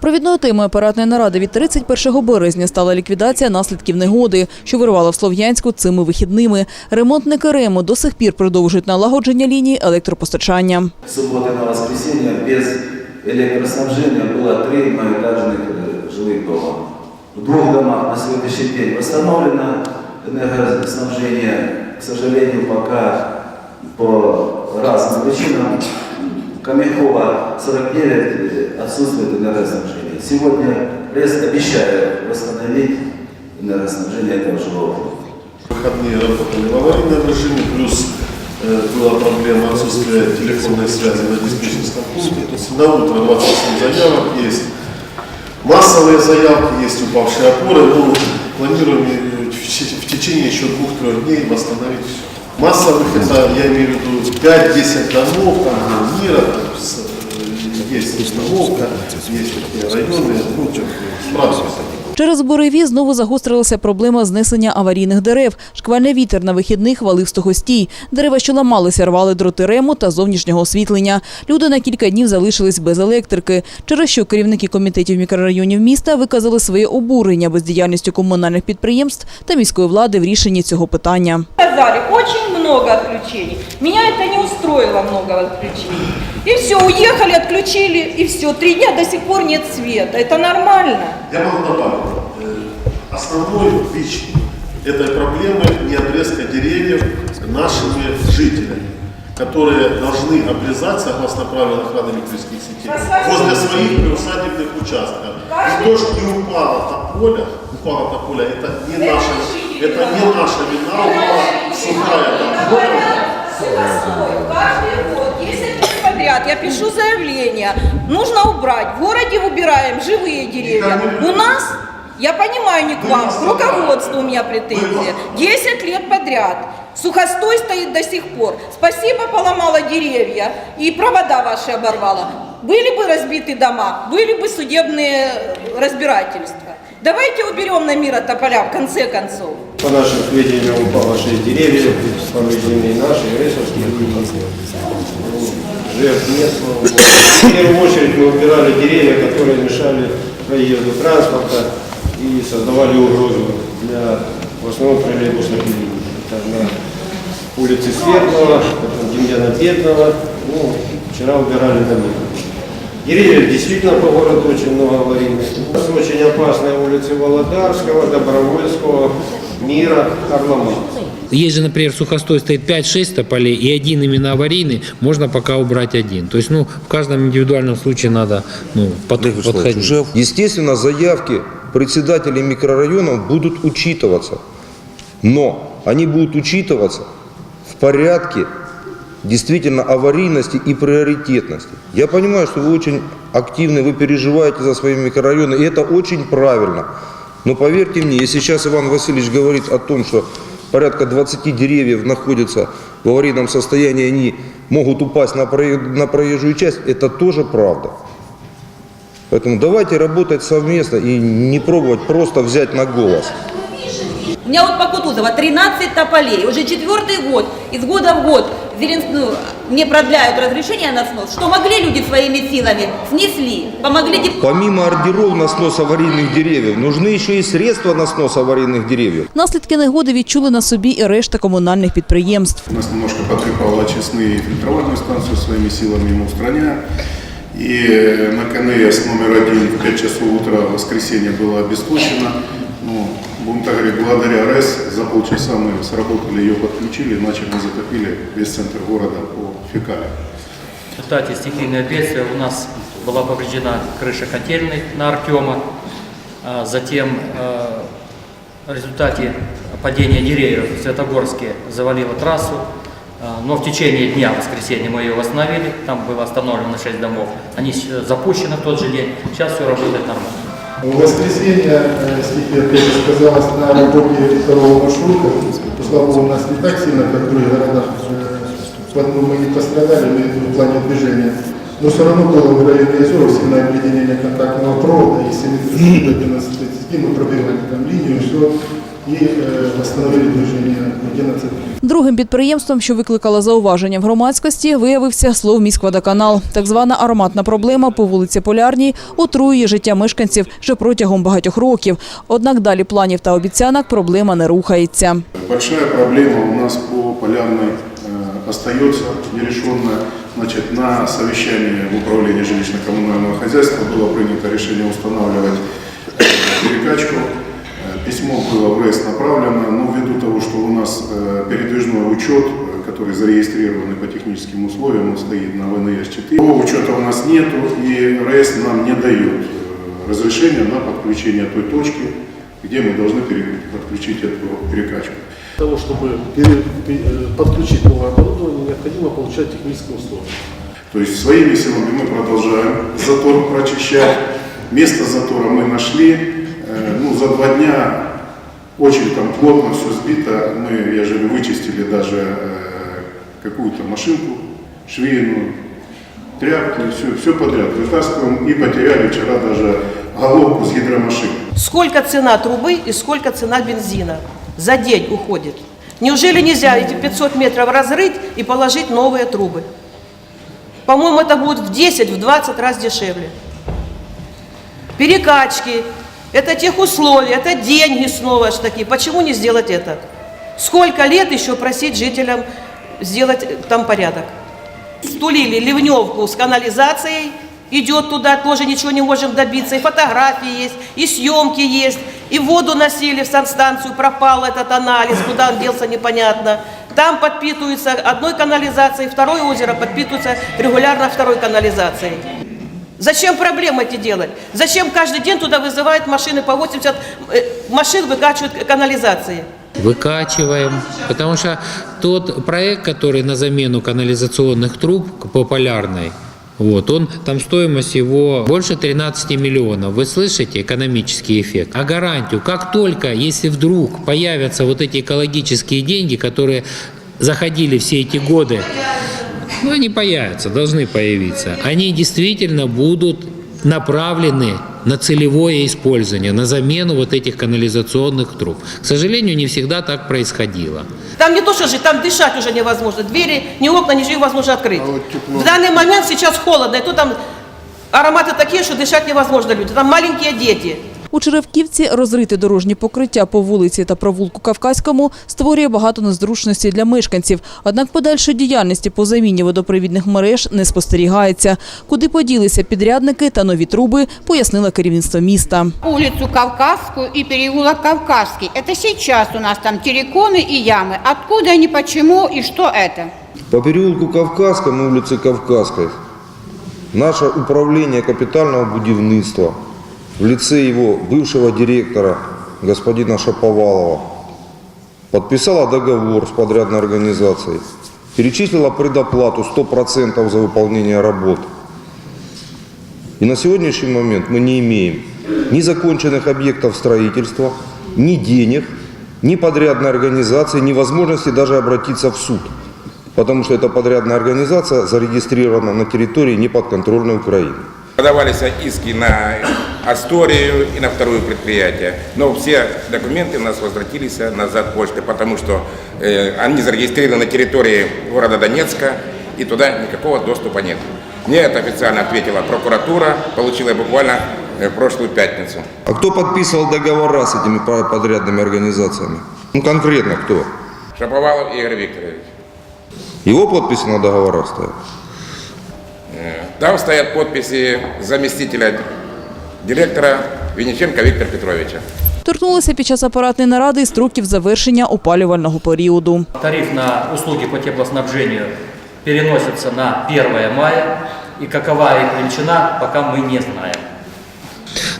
Провідною темою апаратної наради від 31 березня стала ліквідація наслідків негоди, що вирвала в Слов'янську цими вихідними. Ремонтники РЕМу до сих пір продовжують налагодження лінії електропостачання. С субботы на воскресенье без электроснабжения было три многоэтажных э, жилых дома. В двух домах на сегодняшний день восстановлено энергоснабжение. К сожалению, пока по разным причинам Каменкова 49 э, отсутствует энергоснабжение. Сегодня РЭС обещает восстановить энергоснабжение этого жилого фонда. выходные работали в аварийном режиме, плюс э, была проблема отсутствия телефонной связи на диспетчерском пункте. То есть на утро 27 заявок есть. Массовые заявки, есть упавшие опоры. Ну, планируем э, в течение еще двух-трех дней восстановить все. Массовых, это я имею в виду 5-10 домов, там мира, э, есть установка, есть такие районы, ну, справимся. Через буреві знову загострилася проблема знесення аварійних дерев. Шквальний вітер на вихідних валив стогостій. Дерева, що ламалися, рвали дроти рему та зовнішнього освітлення. Люди на кілька днів залишились без електрики, через що керівники комітетів мікрорайонів міста виказали своє обурення бездіяльністю комунальних підприємств та міської влади в рішенні цього питання. сказали, очень много отключений. Меня это не устроило много отключений. И все, уехали, отключили, и все. Три дня до сих пор нет света. Это нормально. Я могу добавить, э, основной бич этой проблемы не отрезка деревьев нашими жителями, которые должны обрезать, согласно правилам охраны электрических сетей, возле своих приусадебных участков. И то, что не упало на поле, упало на поле, это не наша, это не наша вина, упала сухая там поле. Каждый год, 10 подряд я пишу заявление. Нужно убрать. В городе убираем живые деревья. У нас, я понимаю, не к вам, к руководству у меня претензии. 10 лет подряд. Сухостой стоит до сих пор. Спасибо, поломала деревья и провода ваши оборвала. Были бы разбиты дома, были бы судебные разбирательства. Давайте уберем на мира тополя в конце концов. По нашим сведениям упало 6 деревьев, повреждены и наши, и рейсовские Жертв нет, слава богу. В первую очередь мы убирали деревья, которые мешали проезду транспорта и создавали угрозу для в основном троллейбусных линий. Это на улице Светлого, потом Демьяна Бедного, ну, вчера убирали на. Деревьев действительно по городу очень много аварийных. У нас очень опасные улицы Володарского, Добровольского, Мира, Харламова. Есть же, например, сухостой стоит 5-6 тополей, и один именно аварийный, можно пока убрать один. То есть, ну, в каждом индивидуальном случае надо ну, под- Олег Вячеславович, подходить. уже Естественно, заявки председателей микрорайонов будут учитываться. Но они будут учитываться в порядке действительно аварийности и приоритетности. Я понимаю, что вы очень активны, вы переживаете за свои микрорайоны, и это очень правильно. Но поверьте мне, если сейчас Иван Васильевич говорит о том, что порядка 20 деревьев находятся в аварийном состоянии, они могут упасть на проезжую часть, это тоже правда. Поэтому давайте работать совместно и не пробовать просто взять на голос. У меня вот по Кутузова 13 тополей, уже четвертый год, из года в год Зелен- ну, мне продляют разрешение на снос. Что могли люди своими силами, снесли, помогли деп- Помимо ордеров на снос аварийных деревьев, нужны еще и средства на снос аварийных деревьев. Наслідки негоди відчули на собі і решта комунальних підприємств. У нас немножко потрепала очистные и фильтровальную станцию своими силами мы устраняем. И э, на КНС номер один в 5 часов утра в воскресенье было обесточено. Ну, будем так говорить, благодаря РЭС за полчаса мы сработали, ее подключили, иначе мы затопили весь центр города по фекалиям. В результате стихийного бедствия у нас была повреждена крыша котельной на Артема. А Затем э, в результате падения деревьев в Светогорске завалило трассу. А, Но в течение дня воскресенья мы ее восстановили. Там было остановлено 6 домов. Они запущены в тот же день. Сейчас все работает нормально. В воскресенье э, стихия опять же сказалась на работе второго маршрута. Слава у нас не так сильно, как в других городах. э, мы не пострадали в плане движения. Но все равно было в районе Озеров сильное объединение контактного провода и 7 до 12 сети, мы пробивали там линию, все, и э, восстановили движение 11 Другим підприємством, що викликало зауваження в громадськості, виявився Словміськводоканал. Так звана ароматна проблема по вулиці Полярній отруює життя мешканців вже протягом багатьох років. Однак далі планів та обіцянок проблема не рухається. Большая проблема у нас по полярной э, остается нерешенная. Значит, на совещании в управлении жилищно-коммунального хозяйства было принято решение устанавливать э, перекачку. Письмо было в РЭС направлено, но ввиду того, что у нас э, передвижной учет, э, который зарегистрирован по техническим условиям, он стоит на ВНС-4, его учета у нас нету, и РЭС нам не дает э, разрешения на подключение той точки, где мы должны подключить эту перекачку. Для того, чтобы подключить новое оборудование, необходимо получать технические условия. То есть своими силами мы продолжаем затор прочищать. Место затора мы нашли. За два дня очень там плотно все сбито. Мы, я же вычистили даже э, какую-то машинку швейную, тряпки, все, все подряд вытаскиваем. И потеряли вчера даже головку с гидромашины. Сколько цена трубы и сколько цена бензина за день уходит? Неужели нельзя эти 500 метров разрыть и положить новые трубы? По-моему, это будет в 10, в 20 раз дешевле. Перекачки, это тех условия, это деньги снова ж таки. Почему не сделать это? Сколько лет еще просить жителям сделать э, там порядок? Стулили ливневку с канализацией, идет туда, тоже ничего не можем добиться. И фотографии есть, и съемки есть, и воду носили в санстанцию, пропал этот анализ, куда он делся, непонятно. Там подпитываются одной канализацией, второе озеро подпитывается регулярно второй канализацией. Зачем проблемы эти делать? Зачем каждый день туда вызывают машины по 80 э, машин выкачивают канализации? Выкачиваем. Потому что тот проект, который на замену канализационных труб по полярной, вот, он, там стоимость его больше 13 миллионов. Вы слышите экономический эффект? А гарантию, как только, если вдруг появятся вот эти экологические деньги, которые заходили все эти годы, ну, они появятся, должны появиться. Они действительно будут направлены на целевое использование, на замену вот этих канализационных труб. К сожалению, не всегда так происходило. Там не то, что жить, там дышать уже невозможно. Двери, ни окна, ничего невозможно открыть. В данный момент сейчас холодно, и тут там ароматы такие, что дышать невозможно люди. Там маленькие дети. У Черевківці розрите дорожні покриття по вулиці та провулку Кавказькому створює багато незручностей для мешканців. Однак подальшої діяльності по заміні водопровідних мереж не спостерігається. Куди поділися підрядники та нові труби, пояснило керівництво міста. улицу Кавказскую и переулок Кавказский. Это сейчас у нас там терриконы и ямы. Откуда они, почему и что это? По переулку Кавказскому, улице Кавказской, наше управление капитального будівництва в лице его бывшего директора, господина Шаповалова, подписало договор с подрядной организацией, перечислило предоплату 100% за выполнение работ. И на сегодняшний момент мы не имеем ни законченных объектов строительства, ни денег, ни подрядной организации, ни возможности даже обратиться в суд. Потому что эта подрядная организация зарегистрирована на территории неподконтрольной Украины. Подавались иски на Асторию и на второе предприятие. Но все документы у нас возвратились назад почты, потому что э, они зарегистрированы на территории города Донецка, и туда никакого доступа нет. Мне это официально ответила прокуратура, получила буквально э, в прошлую пятницу. А кто подписывал договора с этими по- подрядными организациями? Ну конкретно кто? Шаповалов Игорь Викторович. Его подписи на договорах стоят? Э, Там стоят подписи заместителя директора Винниченко Віктора Петровича. Торкнулися під час апаратної наради і строків завершення опалювального періоду. Тариф на услуги по теплоснабженню переноситься на 1 мая, І какова їх величина, пока ми не знаем.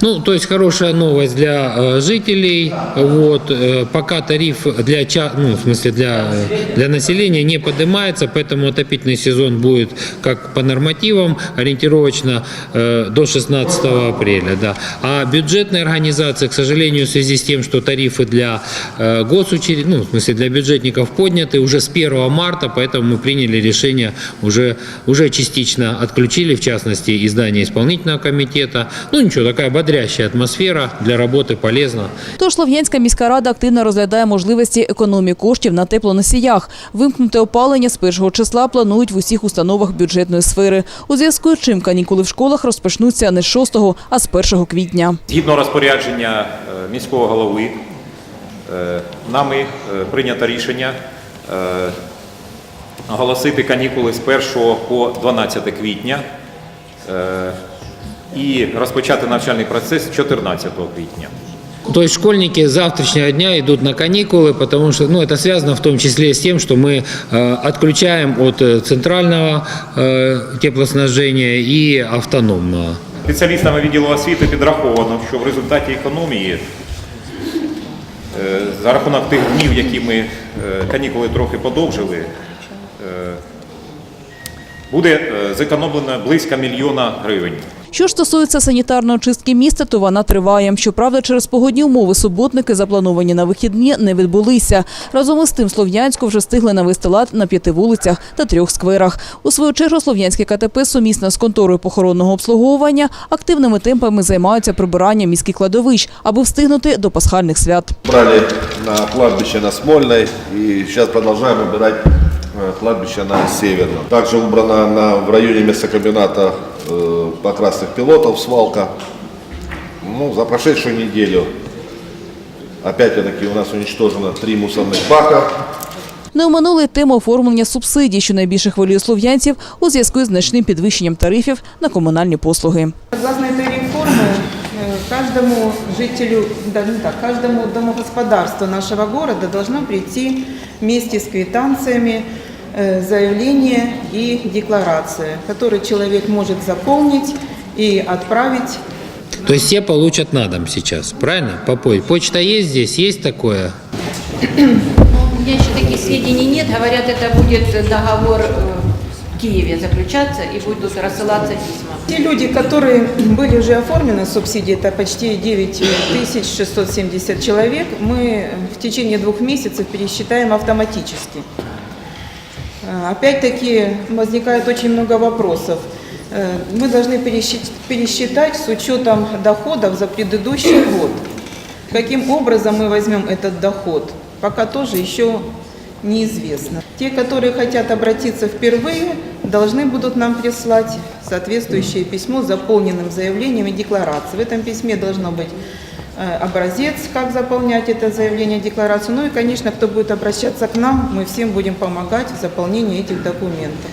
Ну, то есть хорошая новость для э, жителей. Вот, э, пока тариф для, ну, в смысле для, для населения не поднимается, поэтому отопительный сезон будет как по нормативам, ориентировочно э, до 16 апреля. Да. А бюджетные организации, к сожалению, в связи с тем, что тарифы для госучреждений, ну, в смысле для бюджетников подняты уже с 1 марта, поэтому мы приняли решение, уже, уже частично отключили, в частности, издание исполнительного комитета. Ну, ничего, такая бодрящая атмосфера, для работы полезно. Тож Слов'янська міська рада активно розглядає можливості економії коштів на теплоносіях. Вимкнути опалення з першого числа планують в усіх установах бюджетної сфери. У зв'язку з чим канікули в школах розпочнуться не з 6, а з 1 квітня. Згідно розпорядження е, міського голови, е, нами е, прийнято рішення оголосити канікули з 1 по 12 квітня і розпочати навчальний процес 14 квітня. То есть школьники с завтрашнего дня идут на каникулы, потому что ну, это связано в том числе с тем, что мы э, отключаем от э, центрального э, теплоснабжения и автономного. Спеціалістами відділу освіти підраховано, що в результаті економії е, за рахунок тих днів, які ми е, канікули трохи подовжили, е, буде е, зекономлено близько мільйона гривень. Що ж стосується санітарної чистки міста, то вона триває. Щоправда, через погодні умови суботники, заплановані на вихідні, не відбулися. Разом із тим, Слов'янську вже встигли навести лад на п'яти вулицях та трьох скверах. У свою чергу Слов'янське КТП сумісно з конторою похоронного обслуговування активними темпами займаються прибиранням міських кладовищ, аби встигнути до пасхальних свят. Брали на кладбище на Смольной и сейчас продолжаем убирать э, кладбище на Северном. Также убрана на, в районе мясокомбината э, покрасных пилотов свалка. Ну, за прошедшую неделю опять-таки у нас уничтожено три мусорных бака. Не оминули й тему оформлення субсидій, що найбільше хвилює слов'янців у зв'язку з значним підвищенням тарифів на комунальні послуги. Согласно этой реформы, э, каждому жителю, да, не так, каждому домогосподарству нашего города должно прийти вместе с квитанциями э, заявление и декларация, которые человек может заполнить и отправить То есть все получат на дом сейчас, правильно? По пой- Почта есть здесь, есть такое? У меня еще таких сведений нет. Говорят, это будет договор э, в Киеве заключаться и будут рассылаться письма. Те люди, которые были уже оформлены субсидии, это почти 9670 человек, мы в течение двух месяцев пересчитаем автоматически. Опять-таки возникает очень много вопросов. Э, Мы должны пересчит- пересчитать с учетом доходов за предыдущий год. Каким образом мы возьмем этот доход, пока тоже еще неизвестно. Те, которые хотят обратиться впервые, должны будут нам прислать соответствующее письмо с заполненным заявлением и декларацией. В этом письме должно быть образец, как заполнять это заявление, декларацию. Ну и, конечно, кто будет обращаться к нам, мы всем будем помогать в заполнении этих документов.